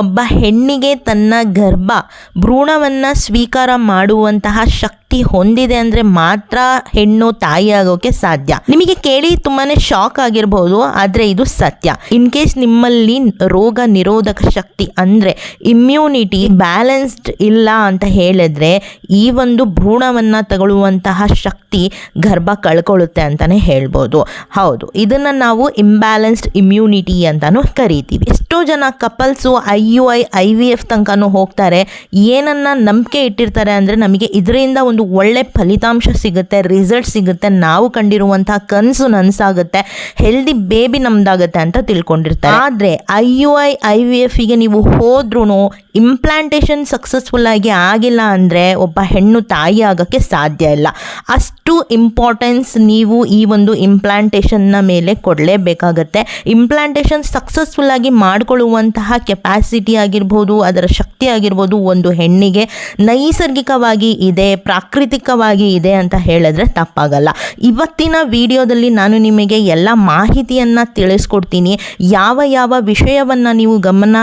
ಒಬ್ಬ ಹೆಣ್ಣಿಗೆ ತನ್ನ ಗರ್ಭ ಭ್ರೂಣವನ್ನು ಸ್ವೀಕಾರ ಮಾಡುವಂತಹ ಶಕ್ತಿ ಹೊಂದಿದೆ ಅಂದರೆ ಮಾತ್ರ ಹೆಣ್ಣು ತಾಯಿ ಆಗೋಕೆ ಸಾಧ್ಯ. ನಿಮಗೆ ಕೇಳಿ ತುಂಬಾ ಶಾಕ್ ಆಗಿರ್ಬೋದು, ಆದರೆ ಇದು ಸತ್ಯ. ಇನ್ ಕೇಸ್ ನಿಮ್ಮಲ್ಲಿ ರೋಗ ನಿರೋಧಕ ಶಕ್ತಿ ಅಂದರೆ ಇಮ್ಯುನಿಟಿ ಬ್ಯಾಲೆನ್ಸ್ಡ್ ಇಲ್ಲ ಅಂತ ಹೇಳಿದ್ರೆ ಈ ಒಂದು ಭ್ರೂಣವನ್ನು ತಗೊಳ್ಳುವಂತಹ ಶಕ್ತಿ ಗರ್ಭ ಕಳ್ಕೊಳ್ಳುತ್ತೆ ಅಂತಲೇ ಹೇಳ್ಬೋದು. ಹೌದು, ಇದನ್ನು ನಾವು ಇಂಬ್ಯಾಲೆನ್ಸ್ಡ್ ಇಮ್ಯುನಿಟಿ ಅಂತಲೂ ಕರಿತೀವಿ. ಎಷ್ಟೋ ಜನ couples I U I I V F ತನಕನೂ ಹೋಗ್ತಾರೆ. ಏನನ್ನ ನಂಬಿಕೆ ಇಟ್ಟಿರ್ತಾರೆ ಅಂದರೆ ನಮಗೆ ಇದರಿಂದ ಒಂದು ಒಳ್ಳೆ ಫಲಿತಾಂಶ ಸಿಗುತ್ತೆ ರಿಸಲ್ಟ್ ಸಿಗುತ್ತೆ. ನಾವು ಕಂಡಿರುವಂತಹ ಕನಸು ನನಸಾಗುತ್ತೆ ಹೆಲ್ದಿ ಬೇಬಿ ನಮ್ದಾಗುತ್ತೆ ಅಂತ ತಿಳ್ಕೊಂಡಿರ್ತಾರೆ. ಆದರೆ I U I I V ಎಫ್ಗೆ ನೀವು ಹೋದ್ರೂ ಇಂಪ್ಲಾಂಟೇಷನ್ ಸಕ್ಸಸ್ಫುಲ್ ಆಗಿ ಆಗಿಲ್ಲ ಅಂದರೆ ಒಬ್ಬ ಹೆಣ್ಣು ತಾಯಿ ಆಗೋಕ್ಕೆ ಸಾಧ್ಯ ಇಲ್ಲ. ಅಷ್ಟು ಇಂಪಾರ್ಟೆನ್ಸ್ ನೀವು ಈ ಒಂದು ಇಂಪ್ಲಾಂಟೇಷನ್ನ ಮೇಲೆ ಕೊಡಲೇಬೇಕಾಗತ್ತೆ. ಇಂಪ್ಲಾಂಟೇಷನ್ ಸಕ್ಸಸ್ಫುಲ್ ಆಗಿ ಮಾಡಿಕೊಳ್ಳುವಂತಹ ಕೆಪ್ಯಾಸಿಟಿ ಆಗಿರ್ಬೋದು, ಅದರ ಶಕ್ತಿ ಆಗಿರ್ಬೋದು ಒಂದು ಹೆಣ್ಣಿಗೆ ನೈಸರ್ಗಿಕವಾಗಿ ಇದೆ, ಪ್ರಾಕೃತಿಕವಾಗಿ ಇದೆ ಅಂತ ಹೇಳಿದ್ರೆ ತಪ್ಪಾಗಲ್ಲ. ಇವತ್ತಿನ ವಿಡಿಯೋದಲ್ಲಿ ನಾನು ನಿಮಗೆ ಎಲ್ಲ ಮಾಹಿತಿಯನ್ನು ತಿಳಿಸ್ಕೊಡ್ತೀನಿ. ಯಾವ ಯಾವ ವಿಷಯವನ್ನು ನೀವು ಗಮನ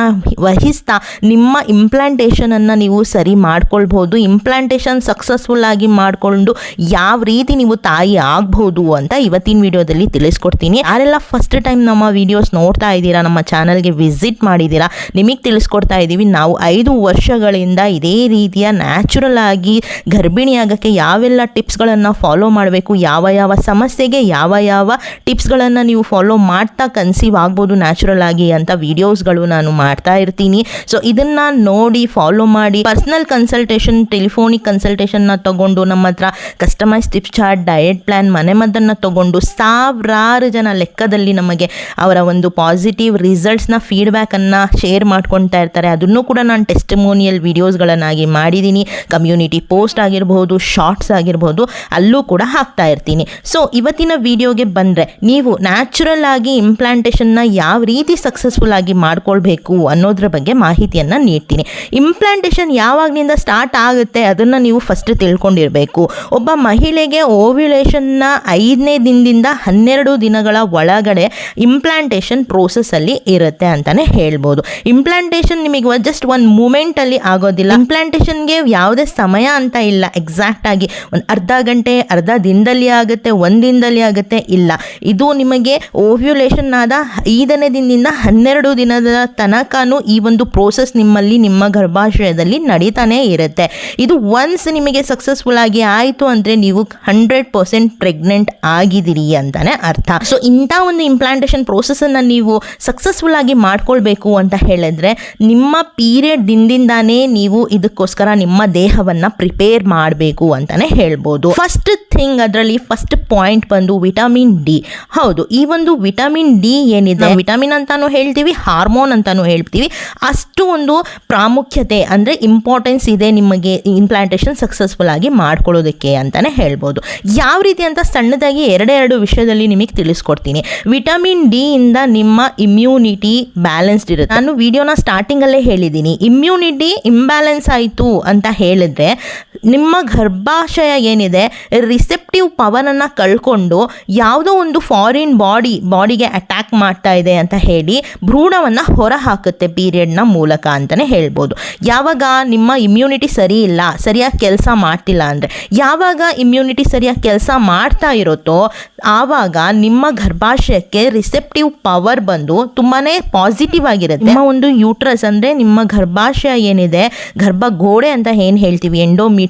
ವಹಿಸ್ತಾ ನಿಮ್ಮ ಇಂಪ್ಲಾಂಟೇಷನನ್ನು ನೀವು ಸರಿ ಮಾಡ್ಕೊಳ್ಬೋದು ಇಂಪ್ಲಾಂಟೇಷನ್ ಸಕ್ಸಸ್ಫುಲ್ ಆಗಿ ಮಾಡಿಕೊಂಡು ಯಾವ ರೀತಿ ನೀವು ತಾಯಿ ಆಗ್ಬೋದು ಅಂತ ಇವತ್ತಿನ ವಿಡಿಯೋದಲ್ಲಿ ತಿಳಿಸ್ಕೊಡ್ತೀನಿ. ಯಾರೆಲ್ಲ ಫಸ್ಟ್ ಟೈಮ್ ನಮ್ಮ ವಿಡಿಯೋಸ್ ನೋಡ್ತಾ ಇದ್ದೀರಾ, ನಮ್ಮ ಚಾನಲ್ಗೆ ವಿಸಿಟ್ ಮಾಡಿದ್ದೀರಾ? ನಿಮಗೆ ತಿಳಿಸ್ಕೊಡ್ತಾ ಇದ್ದೀವಿ ನಾವು ಐದು ವರ್ಷಗಳಿಂದ ಇದೇ ರೀತಿಯ ನ್ಯಾಚುರಲ್ ಆಗಿ ಗರ್ಭಿಣಿ ಆಗೋಕ್ಕೆ ಯಾವೆಲ್ಲ ಟಿಪ್ಸ್ಗಳನ್ನು ಫಾಲೋ ಮಾಡಬೇಕು, ಯಾವ ಯಾವ ಸಮಸ್ಯೆಗೆ ಯಾವ ಯಾವ ಟಿಪ್ಸ್ಗಳನ್ನು ನೀವು ಫಾಲೋ ಮಾಡ್ತಾ ಕನ್ಸೀವ್ ಆಗ್ಬೋದು ನ್ಯಾಚುರಲ್ ಆಗಿ ಅಂತ ವಿಡಿಯೋಸ್ಗಳು ನಾನು ಮಾಡ್ತಾ ಇರ್ತೀನಿ. ಸೊ, ಇದನ್ನು ನೋಡಿ ಫಾಲೋ ಮಾಡಿ, ಪರ್ಸ್ನಲ್ ಕನ್ಸಲ್ಟೇಷನ್, ಟೆಲಿಫೋನಿಕ್ ಕನ್ಸಲ್ಟೇಷನ್ನ ತಗೊಂಡು ನಮ್ಮ ಹತ್ರ customize tips chart, diet plan ಮನೆಮದ್ದನ್ನು ತಗೊಂಡು ಸಾವಿರಾರು ಜನ ಲೆಕ್ಕದಲ್ಲಿ ನಮಗೆ ಅವರ ಒಂದು ಪಾಸಿಟಿವ್ ರಿಸಲ್ಟ್ಸ್ನ ಫೀಡ್ಬ್ಯಾಕನ್ನು ಶೇರ್ ಮಾಡ್ಕೊಳ್ತಾ ಇರ್ತಾರೆ. ಅದನ್ನು ಕೂಡ ನಾನು ಟೆಸ್ಟಿಮೋನಿಯಲ್ ವೀಡಿಯೋಸ್ಗಳನ್ನಾಗಿ ಮಾಡಿದ್ದೀನಿ ಕಮ್ಯುನಿಟಿ ಪೋಸ್ಟ್ ಆಗಿರ್ಬೋದು ಶಾರ್ಟ್ಸ್ ಆಗಿರ್ಬೋದು ಅಲ್ಲೂ ಕೂಡ ಹಾಕ್ತಾ ಇರ್ತೀನಿ. ಸೊ ಇವತ್ತಿನ ವಿಡಿಯೋಗೆ ಬಂದರೆ ನೀವು ನ್ಯಾಚುರಲ್ ಆಗಿ ಇಂಪ್ಲಾಂಟೇಷನ್ನ ಯಾವ ರೀತಿ ಸಕ್ಸಸ್ಫುಲ್ ಆಗಿ ಮಾಡ್ಕೊಳ್ಬೇಕು ಅನ್ನೋದ್ರ ಬಗ್ಗೆ ಮಾಹಿತಿಯನ್ನು ನೀಡ್ತೀನಿ. ಇಂಪ್ಲಾಂಟೇಷನ್ ಯಾವಾಗಲಿಂದ ಸ್ಟಾರ್ಟ್ ಆಗುತ್ತೆ ಅದನ್ನು ನೀವು ಫಸ್ಟ್ ತಿಳ್ಕೊಂಡಿರಬೇಕು. ಒಬ್ಬ ಮಹಿಳೆಗೆ ಓವ್ಯುಲೇಷನ್ನ ಐದನೇ ದಿನದಿಂದ ಹನ್ನೆರಡು ದಿನಗಳ ಒಳಗಡೆ ಇಂಪ್ಲಾಂಟೇಷನ್ ಪ್ರೋಸೆಸ್ಸಲ್ಲಿ ಇರುತ್ತೆ ಅಂತಲೇ ಹೇಳ್ಬೋದು. ಇಂಪ್ಲಾಂಟೇಷನ್ ನಿಮಗೆ ಜಸ್ಟ್ ಒಂದು ಮೂಮೆಂಟಲ್ಲಿ ಆಗೋದಿಲ್ಲ. ಇಂಪ್ಲಾಂಟೇಷನ್ಗೆ ಯಾವುದೇ ಸಮಯ ಅಂತ ಇಲ್ಲ. ಎಕ್ಸಾಕ್ಟ್ ಆಗಿ ಒಂದು ಅರ್ಧ ಗಂಟೆ, ಅರ್ಧ ದಿನದಲ್ಲಿ ಆಗುತ್ತೆ, ಒಂದು ದಿನದಲ್ಲಿ ಆಗುತ್ತೆ, ಇಲ್ಲ. ಇದು ನಿಮಗೆ ಓವ್ಯುಲೇಷನ್ ಆದ ಐದನೇ ದಿನದಿಂದ ಹನ್ನೆರಡು ದಿನದ ತನಕನೂ ಈ ಒಂದು ಪ್ರೋಸೆಸ್ ನಿಮ್ಮಲ್ಲಿ, ನಿಮ್ಮ ಗರ್ಭಾಶಯದಲ್ಲಿ ನಡೀತಾನೆ ಇರುತ್ತೆ. ಇದು ಒನ್ಸ್ ನಿಮಗೆ ಸಕ್ಸಸ್ಫುಲ್ ಆಗಿ ಆಯಿತು ಅಂದರೆ ನೀವು ಹಂಡ್ರೆಡ್ ಪರ್ಸೆಂಟ್ ಪ್ರೆಗ್ನೆಂಟ್ ಆಗಿದ್ದೀರಿ ಅಂತಾನೆ ಅರ್ಥ. ಸೊ ಇಂಥ ಒಂದು ಇಂಪ್ಲಾಂಟೇಷನ್ ಪ್ರೋಸೆಸನ್ನು ನೀವು ಸಕ್ಸಸ್ಫುಲ್ ಆಗಿ ಮಾಡ್ಕೊಳ್ಬೇಕು ಅಂತ ಹೇಳಿದ್ರೆ ನಿಮ್ಮ ಪೀರಿಯಡ್ ದಿಂದಿಂದಾನೇ ನೀವು ಇದಕ್ಕೋಸ್ಕರ ನಿಮ್ಮ ದೇಹವನ್ನು ಪ್ರಿಪೇರ್ ಮಾಡಬೇಕು ಅಂತಾನೆ ಹೇಳ್ಬೋದು. ಫಸ್ಟ್ ಥಿಂಗ್ ಅದರಲ್ಲಿ ಫಸ್ಟ್ ಪಾಯಿಂಟ್ ಬಂದು ವಿಟಮಿನ್ ಡಿ ಹೌದು ಈ ಒಂದು ವಿಟಮಿನ್ ಡಿ ಏನಿದೆ? ವಿಟಮಿನ್ ಅಂತಾನು ಹೇಳ್ತೀವಿ ಹಾರ್ಮೋನ್ ಅಂತಾನು ಹೇಳ್ತೀವಿ. ಅಷ್ಟು ಒಂದು ಪ್ರಾಮುಖ್ಯತೆ ಅಂದರೆ ಇಂಪಾರ್ಟೆನ್ಸ್ ಇದೆ ನಿಮಗೆ ಇಂಪ್ಲಾಂಟೇಷನ್ ಸಕ್ಸಸ್ಫುಲ್ ಆಗಿ ಮಾಡ್ಕೊಳ್ಳೋದಕ್ಕೆ ಅಂತಾನೆ ಹೇಳ್ಬೋದು. ಯಾವ ರೀತಿ ಅಂತ ಸಣ್ಣದಾಗಿ ಎರಡೆರಡು ವಿಷಯದಲ್ಲಿ ನಿಮಗೆ ತಿಳಿಸ್ಕೊಡ್ತೀನಿ. ವಿಟಮಿನ್ ಡಿ ಇಂದ ನಿಮ್ಮ ಇಮ್ಯುನಿಟಿ ಬ್ಯಾಲೆನ್ಸ್ಡ್ ಇರುತ್ತೆ. ನಾನು ವಿಡಿಯೋನ ಸ್ಟಾರ್ಟಿಂಗಲ್ಲೇ ಹೇಳಿದ್ದೀನಿ ಇಮ್ಯುನಿಟಿ ಇಂಬ್ಯಾಲೆನ್ಸ್ ಆಯಿತು ಅಂತ ಹೇಳಿದ್ರೆ ನಿಮ್ಮ ಗರ್ಭಾಶಯ ಏನಿದೆ ರಿಸೆಪ್ಟಿವ್ ಪವರನ್ನು ಕಳ್ಕೊಂಡು ಯಾವುದೋ ಒಂದು ಫಾರಿನ್ ಬಾಡಿ ಬಾಡಿಗೆ ಅಟ್ಯಾಕ್ ಮಾಡ್ತಾ ಇದೆ ಅಂತ ಹೇಳಿ ಭ್ರೂಣವನ್ನು ಹೊರ ಹಾಕುತ್ತೆ ಪೀರಿಯಡ್ನ ಮೂಲಕ ಅಂತಲೇ ಹೇಳ್ಬೋದು. ಯಾವಾಗ ನಿಮ್ಮ ಇಮ್ಯುನಿಟಿ ಸರಿ ಇಲ್ಲ, ಸರಿಯಾಗಿ ಕೆಲಸ ಮಾಡ್ತಿಲ್ಲ ಅಂದರೆ, ಯಾವಾಗ ಇಮ್ಯುನಿಟಿ ಸರಿಯಾಗಿ ಕೆಲಸ ಮಾಡ್ತಾ ಇರುತ್ತೋ, ಆವಾಗ ನಿಮ್ಮ ಗರ್ಭಾಶಯಕ್ಕೆ ರಿಸೆಪ್ಟಿವ್ ಪವರ್ ಬಂದು ತುಂಬಾ ಪಾಸಿಟಿವ್ ಆಗಿರುತ್ತೆ. ನಿಮ್ಮ ಒಂದು ಯೂಟ್ರಸ್ ಅಂದರೆ ನಿಮ್ಮ ಗರ್ಭಾಶಯ ಏನಿದೆ ಗರ್ಭ ಗೋಡೆ ಅಂತ ಏನು ಹೇಳ್ತೀವಿ?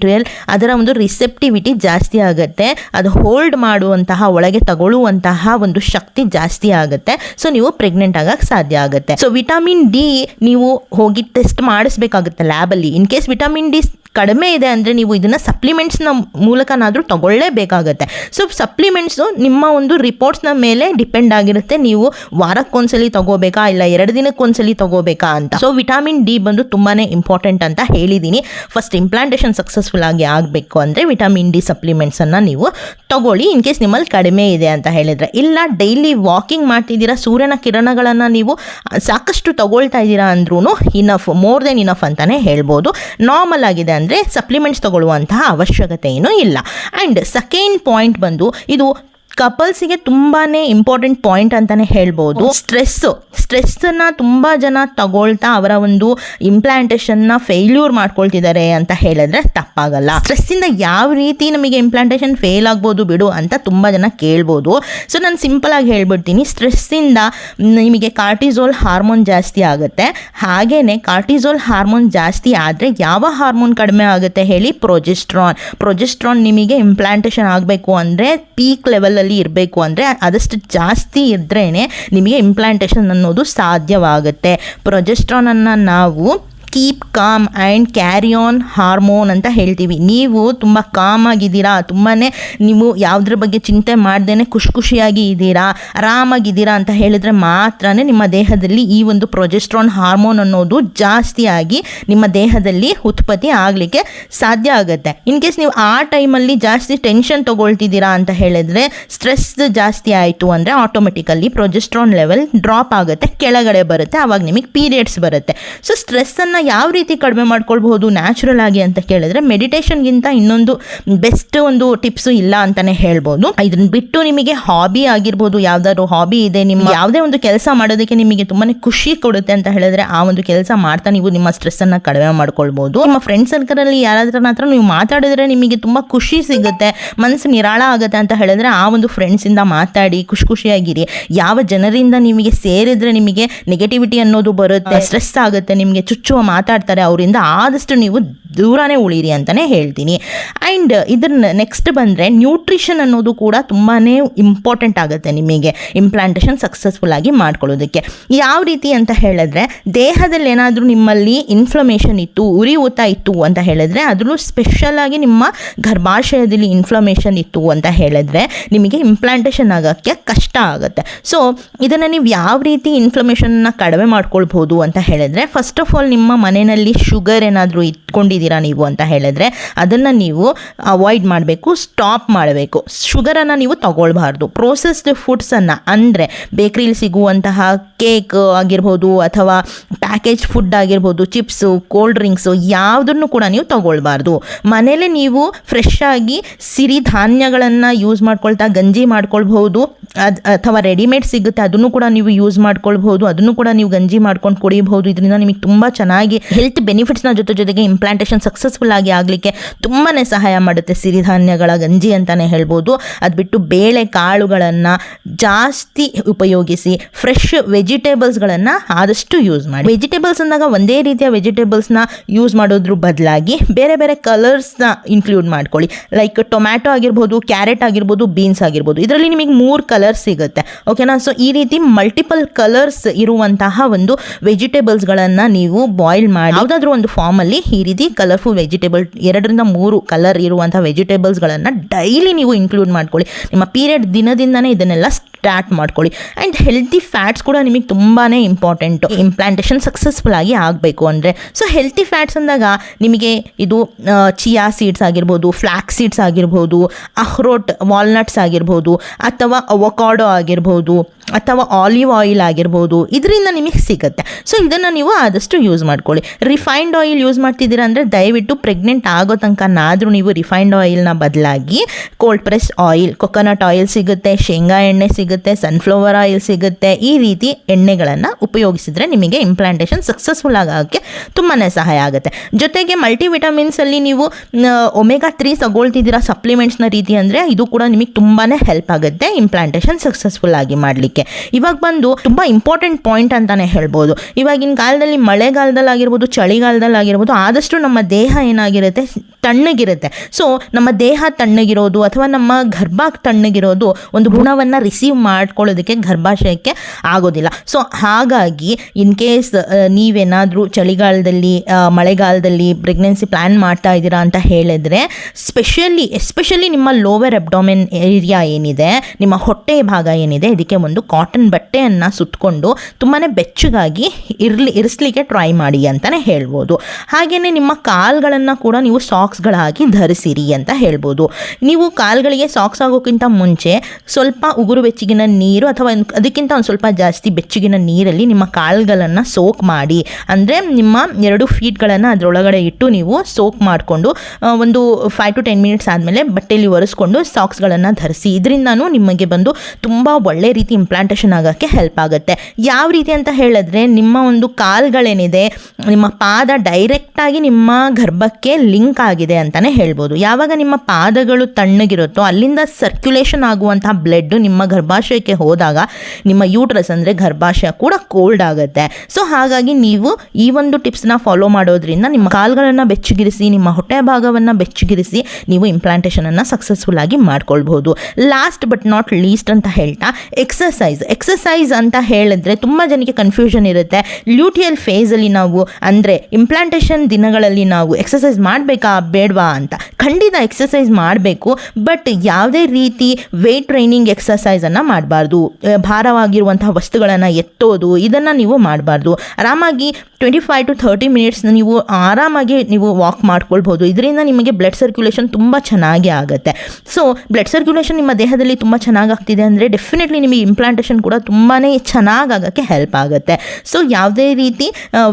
ಎಂಡೋಮೀಟ್ರಿಯಲ್ ಅದರ ಒಂದು ರಿಸೆಪ್ಟಿವಿಟಿ ಜಾಸ್ತಿ ಆಗುತ್ತೆ. ಅದು ಹೋಲ್ಡ್ ಮಾಡುವಂತಹ, ಒಳಗೆ ತಗೊಳ್ಳುವಂತಹ ಒಂದು ಶಕ್ತಿ ಜಾಸ್ತಿ ಆಗುತ್ತೆ. ಸೊ ನೀವು ಪ್ರೆಗ್ನೆಂಟ್ ಆಗಕ್ಕೆ ಸಾಧ್ಯ ಆಗುತ್ತೆ. ಸೊ ವಿಟಮಿನ್ ಡಿ ನೀವು ಹೋಗಿ ಟೆಸ್ಟ್ ಮಾಡಿಸ್ಬೇಕಾಗುತ್ತೆ ಲ್ಯಾಬಲ್ಲಿ ಇನ್ ಕೇಸ್ ವಿಟಮಿನ್ ಡಿ ಕಡಿಮೆ ಇದೆ ಅಂದರೆ ನೀವು ಇದನ್ನು ಸಪ್ಲಿಮೆಂಟ್ಸ್ನ ಮೂಲಕನಾದರೂ ತಗೊಳ್ಳೇಬೇಕಾಗತ್ತೆ. ಸೊ ಸಪ್ಲಿಮೆಂಟ್ಸು ನಿಮ್ಮ ಒಂದು ರಿಪೋರ್ಟ್ಸ್ನ ಮೇಲೆ ಡಿಪೆಂಡ್ ಆಗಿರುತ್ತೆ. ನೀವು ವಾರಕ್ಕೊಂದ್ಸಲಿ ತಗೋಬೇಕಾ, ಇಲ್ಲ ಎರಡು ದಿನಕ್ಕೊಂದ್ಸಲಿ ತಗೋಬೇಕಾ ಅಂತ. ಸೊ ವಿಟಮಿನ್ ಡಿ ಬಂದು ತುಂಬಾ ಇಂಪಾರ್ಟೆಂಟ್ ಅಂತ ಹೇಳಿದ್ದೀನಿ ಫಸ್ಟ್ ಇಂಪ್ಲಾಂಟೇಷನ್ ಸಕ್ಸಸ್ಫುಲ್ ಆಗಿ ಆಗಬೇಕು ಅಂದರೆ ವಿಟಾಮಿನ್ ಡಿ ಸಪ್ಲಿಮೆಂಟ್ಸನ್ನು ನೀವು ತಗೊಳ್ಳಿ ಇನ್ ಕೇಸ್ ನಿಮ್ಮಲ್ಲಿ ಕಡಿಮೆ ಇದೆ ಅಂತ ಹೇಳಿದರೆ. ಇಲ್ಲ ಡೈಲಿ ವಾಕಿಂಗ್ ಮಾಡ್ತಿದ್ದೀರಾ, ಸೂರ್ಯನ ಕಿರಣಗಳನ್ನು ನೀವು ಸಾಕಷ್ಟು ತಗೊಳ್ತಾ ಇದ್ದೀರಾ ಅಂದ್ರೂ ಇನಫ್ ಮೋರ್ ದೆನ್ ಇನಫ್ ಅಂತಲೇ ಹೇಳ್ಬೋದು. ನಾರ್ಮಲ್ ಆಗಿದೆ ಅಂದರೆ ಸಪ್ಲಿಮೆಂಟ್ಸ್ ತಗೊಳ್ಳುವಂತಹ ಅವಶ್ಯಕತೆ ಏನೂ ಇಲ್ಲ. ಆ್ಯಂಡ್ ಸೆಕೆಂಡ್ ಪಾಯಿಂಟ್ ಬಂದು ಇದು ಕಪಲ್ಸಿಗೆ ತುಂಬಾನೇ ಇಂಪಾರ್ಟೆಂಟ್ ಪಾಯಿಂಟ್ ಅಂತಾನೆ ಹೇಳ್ಬೋದು. ಸ್ಟ್ರೆಸ್ ಸ್ಟ್ರೆಸ್ಸನ್ನು ತುಂಬ ಜನ ತಗೊಳ್ತಾ ಅವರ ಒಂದು ಇಂಪ್ಲಾಂಟೇಷನ್ನ ಫೇಲ್ಯೂರ್ ಮಾಡ್ಕೊಳ್ತಿದ್ದಾರೆ ಅಂತ ಹೇಳಿದ್ರೆ ತಪ್ಪಾಗಲ್ಲ. ಸ್ಟ್ರೆಸ್ಸಿಂದ ಯಾವ ರೀತಿ ನಮಗೆ ಇಂಪ್ಲಾಂಟೇಷನ್ ಫೇಲ್ ಆಗ್ಬೋದು ಬಿಡು ಅಂತ ತುಂಬ ಜನ ಕೇಳ್ಬೋದು. ಸೊ ನಾನು ಸಿಂಪಲ್ ಆಗಿ ಹೇಳ್ಬಿಡ್ತೀನಿ. ಸ್ಟ್ರೆಸ್ಸಿಂದ ನಿಮಗೆ ಕಾರ್ಟಿಸೋಲ್ ಹಾರ್ಮೋನ್ ಜಾಸ್ತಿ ಆಗುತ್ತೆ. ಹಾಗೇನೆ ಕಾರ್ಟಿಸೋಲ್ ಹಾರ್ಮೋನ್ ಜಾಸ್ತಿ ಆದರೆ ಯಾವ ಹಾರ್ಮೋನ್ ಕಡಿಮೆ ಆಗುತ್ತೆ ಹೇಳಿ ಪ್ರೊಜೆಸ್ಟ್ರಾನ್ ಪ್ರೊಜೆಸ್ಟ್ರಾನ್ ನಿಮಗೆ ಇಂಪ್ಲಾಂಟೇಷನ್ ಆಗಬೇಕು ಅಂದರೆ ಪೀಕ್ ಲೆವೆಲಲ್ಲಿ ಇರಬೇಕು ಅಂದರೆ ಆದಷ್ಟು ಜಾಸ್ತಿ ಇದ್ರೇ ನಿಮಗೆ ಇಂಪ್ಲಾಂಟೇಷನ್ ಅನ್ನೋದು ಸಾಧ್ಯವಾಗುತ್ತೆ. ಪ್ರೊಜೆಸ್ಟ್ರಾನನ್ನು ನಾವು keep calm and carry on hormone ಅಂತ ಹೇಳ್ತೀವಿ. ನೀವು ತುಂಬ ಕಾಮ್ ಆಗಿದ್ದೀರಾ ತುಂಬಾ ನೀವು ಯಾವುದ್ರ ಬಗ್ಗೆ ಚಿಂತೆ ಮಾಡ್ದೇ ಖುಷಿ ಖುಷಿಯಾಗಿ ಇದ್ದೀರಾ, ಆರಾಮಾಗಿದ್ದೀರಾ ಅಂತ ಹೇಳಿದ್ರೆ ಮಾತ್ರ ನಿಮ್ಮ ದೇಹದಲ್ಲಿ ಈ ಒಂದು ಪ್ರೊಜೆಸ್ಟ್ರಾನ್ ಹಾರ್ಮೋನ್ ಅನ್ನೋದು ಜಾಸ್ತಿಯಾಗಿ ನಿಮ್ಮ ದೇಹದಲ್ಲಿ ಉತ್ಪತ್ತಿ ಆಗಲಿಕ್ಕೆ ಸಾಧ್ಯ ಆಗುತ್ತೆ. ಇನ್ ಕೇಸ್ ನೀವು ಆ ಟೈಮಲ್ಲಿ ಜಾಸ್ತಿ ಟೆನ್ಷನ್ ತೊಗೊಳ್ತಿದ್ದೀರಾ ಅಂತ ಹೇಳಿದ್ರೆ ಸ್ಟ್ರೆಸ್ ಜಾಸ್ತಿ ಆಯಿತು ಅಂದರೆ ಆಟೋಮೆಟಿಕಲ್ಲಿ ಪ್ರೊಜೆಸ್ಟ್ರಾನ್ ಲೆವೆಲ್ ಡ್ರಾಪ್ ಆಗುತ್ತೆ, ಕೆಳಗಡೆ ಬರುತ್ತೆ ಆವಾಗ ನಿಮಗೆ ಪೀರಿಯಡ್ಸ್ ಬರುತ್ತೆ. ಸೊ ಸ್ಟ್ರೆಸ್ಸನ್ನು ಯಾವ ರೀತಿ ಕಡಿಮೆ ಮಾಡ್ಕೊಳ್ಬಹುದು ನ್ಯಾಚುರಲ್ ಆಗಿ ಅಂತ ಕೇಳಿದ್ರೆ ಮೆಡಿಟೇಷನ್ಗಿಂತ ಇನ್ನೊಂದು ಬೆಸ್ಟ್ ಒಂದು ಟಿಪ್ಸು ಇಲ್ಲ ಅಂತಾನೆ ಹೇಳ್ಬೋದು. ಇದನ್ನ ಬಿಟ್ಟು ನಿಮಗೆ ಹಾಬಿ ಆಗಿರ್ಬೋದು ಯಾವ್ದಾದ್ರು ಹಾಬಿ ಇದೆ ನಿಮ್ಮ ಯಾವುದೇ ಒಂದು ಕೆಲಸ ಮಾಡೋದಕ್ಕೆ ನಿಮಗೆ ತುಂಬಾನೇ ಖುಷಿ ಕೊಡುತ್ತೆ ಅಂತ ಹೇಳಿದ್ರೆ ಆ ಒಂದು ಕೆಲಸ ಮಾಡ್ತಾ ನೀವು ನಿಮ್ಮ ಸ್ಟ್ರೆಸ್ ಅನ್ನ ಕಡಿಮೆ ಮಾಡ್ಕೊಳ್ಬಹುದು ನಿಮ್ಮ ಫ್ರೆಂಡ್ ಸರ್ಕಲ್ ಅಲ್ಲಿ ಯಾರಾದ್ರ ಹತ್ರ ನೀವು ಮಾತಾಡಿದ್ರೆ ನಿಮಗೆ ತುಂಬಾ ಖುಷಿ ಸಿಗುತ್ತೆ ಮನಸ್ಸು ನಿರಾಳ ಆಗುತ್ತೆ ಅಂತ ಹೇಳಿದ್ರೆ ಆ ಒಂದು ಫ್ರೆಂಡ್ಸ್ ಇಂದ ಮಾತಾಡಿ ಖುಷಿ ಖುಷಿಯಾಗಿರಿ. ಯಾವ ಜನರಿಂದ ನಿಮಗೆ ಸೇರಿದ್ರೆ ನಿಮಗೆ ನೆಗೆಟಿವಿಟಿ ಅನ್ನೋದು ಬರುತ್ತೆ ಸ್ಟ್ರೆಸ್ ಆಗುತ್ತೆ ನಿಮಗೆ ಚುಚ್ಚುವ ಮಾತಾಡ್ತಾರೆ ಅವರಿಂದ ಆದಷ್ಟು ನೀವು ದೂರನೇ ಉಳಿರಿ ಅಂತಲೇ ಹೇಳ್ತೀನಿ. ಆ್ಯಂಡ್ ಇದನ್ನ ನೆಕ್ಸ್ಟ್ ಬಂದರೆ ನ್ಯೂಟ್ರಿಷನ್ ಅನ್ನೋದು ಕೂಡ ತುಂಬಾ ಇಂಪಾರ್ಟೆಂಟ್ ಆಗುತ್ತೆ ನಿಮಗೆ. ಇಂಪ್ಲಾಂಟೇಷನ್ ಸಕ್ಸಸ್ಫುಲ್ ಆಗಿ ಮಾಡ್ಕೊಳ್ಳೋದಕ್ಕೆ. ಯಾವ ರೀತಿ ಅಂತ ಹೇಳಿದ್ರೆ ದೇಹದಲ್ಲಿ ಏನಾದರೂ ನಿಮ್ಮಲ್ಲಿ ಇನ್ಫ್ಲಮೇಷನ್ ಇತ್ತು, ಉರಿ ಊತ ಇತ್ತು ಅಂತ ಹೇಳಿದ್ರೆ, ಅದರಲ್ಲೂ ಸ್ಪೆಷಲ್ ಆಗಿ ನಿಮ್ಮ ಗರ್ಭಾಶಯದಲ್ಲಿ ಇನ್ಫ್ಲಮೇಷನ್ ಇತ್ತು ಅಂತ ಹೇಳಿದ್ರೆ ನಿಮಗೆ ಇಂಪ್ಲಾಂಟೇಷನ್ ಆಗೋಕ್ಕೆ ಕಷ್ಟ ಆಗುತ್ತೆ. ಸೊ ಇದನ್ನು ನೀವು ಯಾವ ರೀತಿ ಇನ್ಫ್ಲಮೇಷನ್ನ ಕಡಿಮೆ ಮಾಡ್ಕೊಳ್ಬೋದು ಅಂತ ಹೇಳಿದ್ರೆ ಫಸ್ಟ್ ಆಫ್ ಆಲ್ ನಿಮ್ಮ ಮನೆಯಲ್ಲಿ ಶುಗರ್ ಏನಾದರೂ ಇಟ್ಕೊಂಡಿದ್ದೀರಾ? ನೀವು ಅಂತ ಹೇಳಿದ್ರೆ ಅದನ್ನು ನೀವು ಅವಾಯ್ಡ್ ಮಾಡಬೇಕು ಸ್ಟಾಪ್ ಮಾಡಬೇಕು. ಶುಗರನ್ನು ನೀವು ತಗೊಳ್ಬಾರ್ದು. ಪ್ರೋಸೆಸ್ಡ್ ಫುಡ್ಸನ್ನು ಅಂದರೆ ಬೇಕ್ರಿಲಿ ಸಿಗುವಂತಹ ಕೇಕ್ ಆಗಿರ್ಬೋದು ಅಥವಾ ಪ್ಯಾಕೇಜ್ ಫುಡ್ ಆಗಿರ್ಬೋದು ಚಿಪ್ಸು ಕೋಲ್ಡ್ ಡ್ರಿಂಕ್ಸು ಯಾವುದನ್ನು ಕೂಡ ನೀವು ತಗೊಳ್ಬಾರ್ದು. ಮನೇಲೆ ನೀವು ಫ್ರೆಶ್ ಆಗಿ ಸಿರಿಧಾನ್ಯಗಳನ್ನು ಯೂಸ್ ಮಾಡ್ಕೊಳ್ತಾ ಗಂಜಿ ಮಾಡ್ಕೊಳ್ಬಹುದು. ಅದು, ಅಥವಾ ರೆಡಿಮೇಡ್ ಸಿಗುತ್ತೆ, ಅದನ್ನು ಕೂಡ ನೀವು ಯೂಸ್ ಮಾಡ್ಕೊಳ್ಬಹುದು, ಅದನ್ನು ಕೂಡ ನೀವು ಗಂಜಿ ಮಾಡ್ಕೊಂಡು ಕುಡಿಬಹುದು. ಇದರಿಂದ ನಿಮಗೆ ತುಂಬ ಚೆನ್ನಾಗಿ ಹೆಲ್ತ್ ಬೆನಿಫಿಟ್ಸ್ನ ಜೊತೆ ಜೊತೆಗೆ ಇಂಪ್ಲಾಂಟೇಷನ್ ಸಕ್ಸಸ್ಫುಲ್ ಆಗಿ ಆಗಲಿಕ್ಕೆ ತುಂಬಾ ಸಹಾಯ ಮಾಡುತ್ತೆ. ಸಿರಿಧಾನ್ಯಗಳ ಗಂಜಿ ಅಂತಲೇ ಹೇಳ್ಬೋದು. ಅದು ಬಿಟ್ಟು ಬೇಳೆ ಕಾಳುಗಳನ್ನು ಜಾಸ್ತಿ ಉಪಯೋಗಿಸಿ ಫ್ರೆಶ್ ವೆಜಿಟೇಬಲ್ಸ್ಗಳನ್ನು ಆದಷ್ಟು ಯೂಸ್ ಮಾಡಿ. ವೆಜಿಟೇಬಲ್ಸ್ ಅಂದಾಗ ಒಂದೇ ರೀತಿಯ ವೆಜಿಟೇಬಲ್ಸ್ನ ಯೂಸ್ ಮಾಡೋದ್ರ ಬದಲಾಗಿ ಬೇರೆ ಬೇರೆ ಕಲರ್ಸ್ನ ಇನ್ಕ್ಲೂಡ್ ಮಾಡ್ಕೊಳ್ಳಿ. ಲೈಕ್ ಟೊಮ್ಯಾಟೊ ಆಗಿರ್ಬೋದು ಕ್ಯಾರೆಟ್ ಆಗಿರ್ಬೋದು ಬೀನ್ಸ್ ಆಗಿರ್ಬೋದು. ಇದರಲ್ಲಿ ನಿಮಗೆ ಮೂರು ಕಲರ್ಸ್ ಸಿಗುತ್ತೆ. ಓಕೆನಾ ಸೊ ಈ ರೀತಿ ಮಲ್ಟಿಪಲ್ ಕಲರ್ಸ್ ಇರುವಂತಹ ಒಂದು ವೆಜಿಟೇಬಲ್ಸ್ಗಳನ್ನು ನೀವು ಬಾಯ್ಲ್ ಮಾಡಿ ಯಾವುದಾದ್ರೂ ಒಂದು ಫಾರ್ಮಲ್ಲಿ ಈ ರೀತಿ ಕಲರ್ಫುಲ್ ವೆಜಿಟೇಬಲ್ ಎರಡರಿಂದ ಮೂರು ಕಲರ್ ಇರುವಂಥ ವೆಜಿಟೇಬಲ್ಸ್ಗಳನ್ನು ಡೈಲಿ ನೀವು ಇನ್ಕ್ಲೂಡ್ ಮಾಡ್ಕೊಳ್ಳಿ. ನಿಮ್ಮ ಪೀರಿಯಡ್ ದಿನದಿಂದನೇ ಇದನ್ನೆಲ್ಲ ಸ್ಟಾರ್ಟ್ ಮಾಡ್ಕೊಳ್ಳಿ. ಆ್ಯಂಡ್ ಹೆಲ್ತಿ ಫ್ಯಾಟ್ಸ್ ಕೂಡ ನಿಮಗೆ ತುಂಬಾ ಇಂಪಾರ್ಟೆಂಟು ಇಂಪ್ಲಾಂಟೇಷನ್ ಸಕ್ಸಸ್ಫುಲ್ ಆಗಿ ಆಗಬೇಕು ಅಂದರೆ. ಸೊ ಹೆಲ್ತಿ ಫ್ಯಾಟ್ಸ್ ಅಂದಾಗ ನಿಮಗೆ ಇದು ಚಿಯಾ ಸೀಡ್ಸ್ ಆಗಿರ್ಬೋದು ಫ್ಲ್ಯಾಕ್ ಸೀಡ್ಸ್ ಆಗಿರ್ಬೋದು, ಅಖ್ರೋಟ್ ವಾಲ್ನಟ್ಸ್ ಆಗಿರ್ಬೋದು, ಅಥವಾ ಅವಕಾಡೋ ಆಗಿರ್ಬೋದು. ಅಥವಾ ಆಲಿವ್ ಆಯಿಲ್ ಆಗಿರ್ಬೋದು, ಇದರಿಂದ ನಿಮಗೆ ಸಿಗುತ್ತೆ. ಸೊ ಇದನ್ನು ನೀವು ಆದಷ್ಟು ಯೂಸ್ ಮಾಡ್ಕೊಳ್ಳಿ. ರಿಫೈನ್ಡ್ ಆಯಿಲ್ ಯೂಸ್ ಮಾಡ್ತಿದ್ದೀರಾ ಅಂದರೆ ದಯವಿಟ್ಟು ಪ್ರೆಗ್ನೆಂಟ್ ಆಗೋ ತನಕನಾದರೂ ನೀವು ರಿಫೈನ್ಡ್ ಆಯಿಲ್ನ ಬದಲಾಗಿ cold press oil coconut oil ಸಿಗುತ್ತೆ, ಶೇಂಗಾ ಎಣ್ಣೆ ಸಿಗುತ್ತೆ ಸನ್ಫ್ಲವರ್ ಆಯಿಲ್ ಸಿಗುತ್ತೆ, ಈ ರೀತಿ ಎಣ್ಣೆಗಳನ್ನು ಉಪಯೋಗಿಸಿದ್ರೆ ನಿಮಗೆ ಇಂಪ್ಲಾಂಟೇಷನ್ ಸಕ್ಸಸ್ಫುಲ್ ಆಗೋಕ್ಕೆ ತುಂಬಾ ಸಹಾಯ ಆಗುತ್ತೆ. ಜೊತೆಗೆ ಮಲ್ಟಿವಿಟಮಿನ್ಸಲ್ಲಿ ನೀವು ಒಮೆಗಾ ತ್ರೀ ತಗೊಳ್ತಿದ್ದೀರಾ ಸಪ್ಲಿಮೆಂಟ್ಸ್ನ ರೀತಿ ಅಂದರೆ ಇದು ಕೂಡ ನಿಮಗೆ ತುಂಬಾ ಹೆಲ್ಪ್ ಆಗುತ್ತೆ ಇಂಪ್ಲಾಂಟೇಷನ್ ಸಕ್ಸಸ್ಫುಲ್ ಆಗಿ ಮಾಡಲಿಕ್ಕೆ. ಇವಾಗ ಬಂದು ತುಂಬ ಇಂಪಾರ್ಟೆಂಟ್ ಪಾಯಿಂಟ್ ಅಂತಲೇ ಹೇಳ್ಬೋದು. ಇವಾಗಿನ ಕಾಲದಲ್ಲಿ ಮಳೆಗಾಲದಲ್ಲಿ ಆಗಿರ್ಬೋದು ಚಳಿಗಾಲದಲ್ಲಿ ಆಗಿರ್ಬೋದು ಆದಷ್ಟು ನಮ್ಮ ದೇಹ ಏನಾಗಿರುತ್ತೆ? ತಣ್ಣಗಿರುತ್ತೆ. ಸೊ ನಮ್ಮ ದೇಹ ತಣ್ಣಗಿರೋದು ಅಥವಾ ನಮ್ಮ ಗರ್ಭ ತಣ್ಣಗಿರೋದು ಒಂದು ಗುಣವನ್ನು ರಿಸೀವ್ ಮಾಡ್ಕೊಳ್ಳೋದಕ್ಕೆ ಗರ್ಭಾಶಯಕ್ಕೆ ಆಗೋದಿಲ್ಲ. ಸೊ ಹಾಗಾಗಿ ಇನ್ ಕೇಸ್ ನೀವೇನಾದರೂ ಚಳಿಗಾಲದಲ್ಲಿ ಮಳೆಗಾಲದಲ್ಲಿ ಪ್ರೆಗ್ನೆನ್ಸಿ ಪ್ಲ್ಯಾನ್ ಮಾಡ್ತಾ ಇದ್ದೀರಾ ಅಂತ ಹೇಳಿದ್ರೆ ಸ್ಪೆಷಲಿ ಎಸ್ಪೆಷಲಿ ನಿಮ್ಮ ಲೋವರ್ ಅಬ್ಡಾಮಿನ್ ಏರಿಯಾ ಏನಿದೆ, ನಿಮ್ಮ ಹೊಟ್ಟೆ ಭಾಗ ಏನಿದೆ, ಇದಕ್ಕೆ ಒಂದು ಒಂದು ಕಾಟನ್ ಬಟ್ಟೆಯನ್ನು ಸುತ್ತಕೊಂಡು ತುಂಬಾ ಬೆಚ್ಚಗಾಗಿ ಇರಲಿ, ಇರಿಸಲಿಕ್ಕೆ ಟ್ರೈ ಮಾಡಿ ಅಂತಲೇ ಹೇಳ್ಬೋದು. ಹಾಗೆಯೇ ನಿಮ್ಮ ಕಾಲುಗಳನ್ನು ಕೂಡ ನೀವು ಸಾಕ್ಸ್ಗಳಾಗಿ ಧರಿಸಿರಿ ಅಂತ ಹೇಳ್ಬೋದು. ನೀವು ಕಾಲುಗಳಿಗೆ ಸಾಕ್ಸ್ ಆಗೋಕ್ಕಿಂತ ಮುಂಚೆ ಸ್ವಲ್ಪ ಉಗುರು ಬೆಚ್ಚಗಿನ ನೀರು ಅಥವಾ ಅದಕ್ಕಿಂತ ಒಂದು ಸ್ವಲ್ಪ ಜಾಸ್ತಿ ಬೆಚ್ಚಗಿನ ನೀರಲ್ಲಿ ನಿಮ್ಮ ಕಾಲ್ಗಳನ್ನು ಸೋಕ್ ಮಾಡಿ. ಅಂದರೆ ನಿಮ್ಮ ಎರಡು ಫೀಟ್ಗಳನ್ನು ಅದರೊಳಗಡೆ ಇಟ್ಟು ನೀವು ಸೋಕ್ ಮಾಡಿಕೊಂಡು ಒಂದು ಫೈವ್ ಟು ಟೆನ್ ಮಿನಿಟ್ಸ್ ಆದಮೇಲೆ ಬಟ್ಟೆಯಲ್ಲಿ ಒರೆಸ್ಕೊಂಡು ಸಾಕ್ಸ್ಗಳನ್ನು ಧರಿಸಿ. ಇದರಿಂದನೂ ನಿಮಗೆ ಬಂದು ತುಂಬ ಒಳ್ಳೆ ರೀತಿ ಇಂಪ್ಲಾಂಟೇಷನ್ ಆಗೋಕ್ಕೆ ಹೆಲ್ಪ್ ಆಗುತ್ತೆ. ಯಾವ ರೀತಿ ಅಂತ ಹೇಳಿದ್ರೆ ನಿಮ್ಮ ಒಂದು ಕಾಲ್ಗಳೇನಿದೆ, ನಿಮ್ಮ ಪಾದ ಡೈರೆಕ್ಟಾಗಿ ನಿಮ್ಮ ಗರ್ಭಕ್ಕೆ ಲಿಂಕ್ ಆಗಿದೆ ಅಂತಲೇ ಹೇಳ್ಬೋದು. ಯಾವಾಗ ನಿಮ್ಮ ಪಾದಗಳು ತಣ್ಣಗಿರುತ್ತೋ, ಅಲ್ಲಿಂದ ಸರ್ಕ್ಯುಲೇಷನ್ ಆಗುವಂತಹ ಬ್ಲಡ್ ನಿಮ್ಮ ಗರ್ಭಾಶಯಕ್ಕೆ ಹೋದಾಗ, ನಿಮ್ಮ ಯೂಟ್ರಸ್ ಅಂದರೆ ಗರ್ಭಾಶಯ ಕೂಡ ಕೋಲ್ಡ್ ಆಗುತ್ತೆ. ಸೊ ಹಾಗಾಗಿ ನೀವು ಈ ಒಂದು ಟಿಪ್ಸ್ನ ಫಾಲೋ ಮಾಡೋದ್ರಿಂದ ನಿಮ್ಮ ಕಾಲ್ಗಳನ್ನು ಬೆಚ್ಚಗಿರಿಸಿ, ನಿಮ್ಮ ಹೊಟ್ಟೆ ಭಾಗವನ್ನು ಬೆಚ್ಚಗಿರಿಸಿ ನೀವು ಇಂಪ್ಲಾಂಟೇಷನನ್ನು ಸಕ್ಸಸ್ಫುಲ್ ಆಗಿ ಮಾಡ್ಕೊಳ್ಬಹುದು ಲಾಸ್ಟ್ ಬಟ್ ನಾಟ್ ಲೀಸ್ಟ್ ಅಂತ ಹೇಳ್ತಾ ಎಕ್ಸಸೈಸ್ ಎಕ್ಸಸೈಸ್ ಅಂತ ಹೇಳಿದ್ರೆ ತುಂಬ ಜನಕ್ಕೆ ಕನ್ಫ್ಯೂಷನ್ ಇರುತ್ತೆ. ಲ್ಯೂಟಿಯಲ್ ಫೇಸಲ್ಲಿ ನಾವು ಅಂದರೆ ಇಂಪ್ಲಾಂಟೇಷನ್ ದಿನಗಳಲ್ಲಿ ನಾವು ಎಕ್ಸಸೈಸ್ ಮಾಡಬೇಕಾ ಬೇಡವಾ ಅಂತ. ಖಂಡಿತ ಎಕ್ಸಸೈಸ್ ಮಾಡಬೇಕು ಬಟ್ ಯಾವುದೇ ರೀತಿ ವೆಯ್ಟ್ ಟ್ರೈನಿಂಗ್ ಎಕ್ಸಸೈಸನ್ನು ಮಾಡಬಾರ್ದು. ಭಾರವಾಗಿರುವಂತಹ ವಸ್ತುಗಳನ್ನು ಎತ್ತೋದು, ಇದನ್ನು ನೀವು ಮಾಡಬಾರ್ದು. ಆರಾಮಾಗಿ twenty five to thirty minutes ನೀವು ಆರಾಮಾಗಿ ನೀವು ವಾಕ್ ಮಾಡ್ಕೊಳ್ಬೋದು ಇದರಿಂದ ನಿಮಗೆ ಬ್ಲಡ್ ಸರ್ಕ್ಯುಲೇಷನ್ ತುಂಬ ಚೆನ್ನಾಗಿ ಆಗುತ್ತೆ. ಸೊ ಬ್ಲಡ್ ಸರ್ಕ್ಯುಲೇಷನ್ ನಿಮ್ಮ ದೇಹದಲ್ಲಿ ತುಂಬ ಚೆನ್ನಾಗಿ ಆಗ್ತಿದೆ ಅಂದರೆ ಡೆಫಿನೆಟ್ಲಿ ನಿಮಗೆ ಇಂಪ್ಲಾಂಟೇಷನ್ ಕೂಡ ತುಂಬಾ ಚೆನ್ನಾಗಿ ಆಗೋಕ್ಕೆ ಹೆಲ್ಪ್ ಆಗುತ್ತೆ. ಸೊ ಯಾವುದೇ ರೀತಿ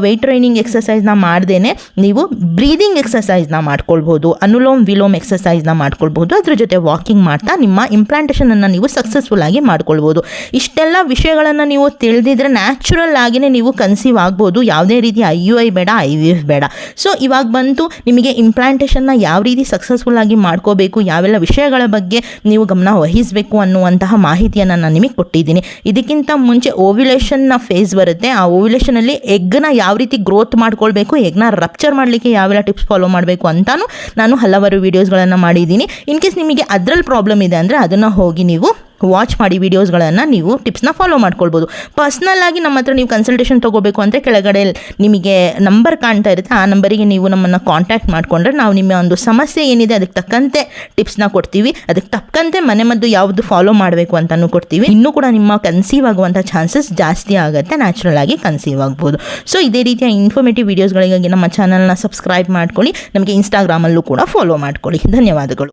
ವೆಯ್ಟ್ ಟ್ರೈನಿಂಗ್ ಎಕ್ಸಸೈಸ್ನ ಮಾಡ್ದೇನೆ ನೀವು ಬ್ರೀದಿಂಗ್ ಎಕ್ಸಸೈಸ್ನ ಮಾಡ್ಕೊಳ್ಬೋದು ಅನುಲೋಮ್ ವಿಲೋಮ್ ಎಕ್ಸಸೈಸ್ನ ಮಾಡ್ಕೊಳ್ಬೋದು ಅದ್ರ ಜೊತೆ ವಾಕಿಂಗ್ ಮಾಡ್ತಾ ನಿಮ್ಮ ಇಂಪ್ಲಾಂಟೇಷನನ್ನು ನೀವು ಸಕ್ಸಸ್ಫುಲ್ ಆಗಿ ಮಾಡ್ಕೊಳ್ಬೋದು ಇಷ್ಟೆಲ್ಲ ವಿಷಯಗಳನ್ನು ನೀವು ತಿಳಿದಿದ್ರೆ ನ್ಯಾಚುರಲ್ ಆಗಿನೇ ನೀವು ಕನ್ಸೀವ್ ಆಗ್ಬೋದು. ಯಾವುದೇ ರೀತಿ ಐ ಯು ಐ ಬೇಡ ಐ ವಿ ಎಫ್ ಬೇಡ. ಸೊ ಇವಾಗ ಬಂತು ನಿಮಗೆ ಇಂಪ್ಲಾಂಟೇಷನ್ನ ಯಾವ ರೀತಿ ಸಕ್ಸಸ್ಫುಲ್ ಆಗಿ ಮಾಡ್ಕೋಬೇಕು, ಯಾವೆಲ್ಲ ವಿಷಯಗಳ ಬಗ್ಗೆ ನೀವು ಗಮನ ವಹಿಸಬೇಕು ಅನ್ನುವಂತಹ ಮಾಹಿತಿಯನ್ನು ನಾನು ನಿಮಗೆ ಕೊಟ್ಟಿದ್ದೀನಿ. ಇದಕ್ಕಿಂತ ಮುಂಚೆ ಓವ್ಯುಲೇಷನ್ನ ಫೇಸ್ ಬರುತ್ತೆ. ಆ ಓವ್ಯುಲೇಷನಲ್ಲಿ ಎಗ್ನ ಯಾವ ರೀತಿ ಗ್ರೋತ್ ಮಾಡ್ಕೊಳ್ಬೇಕು ಎಗ್ನ ರಪ್ಚರ್ ಮಾಡಲಿಕ್ಕೆ ಯಾವೆಲ್ಲ ಟಿಪ್ಸ್ ಫಾಲೋ ಮಾಡಬೇಕು ಅಂತಾನು ನಾನು ಹಲವಾರು ವೀಡಿಯೋಸ್ಗಳನ್ನು ಮಾಡಿದ್ದೀನಿ. ಇನ್ ಕೇಸ್ ನಿಮಗೆ ಅದರಲ್ಲಿ ಪ್ರಾಬ್ಲಮ್ ಇದೆ ಅಂದರೆ ಅದನ್ನು ಹೋಗಿ ನೀವು ವಾಚ್ ಮಾಡಿ ವೀಡಿಯೋಸ್ಗಳನ್ನು ನೀವು ಟಿಪ್ಸ್ನ ಫಾಲೋ ಮಾಡ್ಕೊಳ್ಬೋದು. ಪರ್ಸ್ನಲ್ ಆಗಿ ನಮ್ಮ ಹತ್ರ ನೀವು ಕನ್ಸಲ್ಟೇಷನ್ ತೊಗೋಬೇಕು ಅಂದರೆ ಕೆಳಗಡೆ ನಿಮಗೆ ನಂಬರ್ ಕಾಣ್ತಾ ಇರುತ್ತೆ. ಆ ನಂಬರಿಗೆ ನೀವು ನಮ್ಮನ್ನು ಕಾಂಟ್ಯಾಕ್ಟ್ ಮಾಡಿಕೊಂಡ್ರೆ ನಾವು ನಿಮ್ಮ ಒಂದು ಸಮಸ್ಯೆ ಏನಿದೆ ಅದಕ್ಕೆ ತಕ್ಕಂತೆ ಟಿಪ್ಸ್ನ ಕೊಡ್ತೀವಿ. ಅದಕ್ಕೆ ತಕ್ಕಂತೆ ಮನೆ ಮದ್ದು ಯಾವುದು ಫಾಲೋ ಮಾಡಬೇಕು ಅಂತಲೂ ಕೊಡ್ತೀವಿ. ಇನ್ನೂ ಕೂಡ ನಿಮ್ಮ ಕನ್ಸೀವ್ ಆಗುವಂಥ ಚಾನ್ಸಸ್ ಜಾಸ್ತಿ ಆಗುತ್ತೆ. ನ್ಯಾಚುರಲ್ ಆಗಿ ಕನ್ಸೀವ್ ಆಗ್ಬೋದು. ಸೊ ಇದೇ ರೀತಿಯ ಇನ್ಫಾರ್ಮೇಟಿವ್ ವೀಡಿಯೋಸ್ಗಳಿಗಾಗಿ ನಮ್ಮ ಚಾನಲ್ನ ಸಬ್ಸ್ಕ್ರೈಬ್ ಮಾಡ್ಕೊಳ್ಳಿ. ನಮಗೆ ಇನ್ಸ್ಟಾಗ್ರಾಮಲ್ಲೂ ಕೂಡ ಫಾಲೋ ಮಾಡ್ಕೊಳ್ಳಿ. ಧನ್ಯವಾದಗಳು.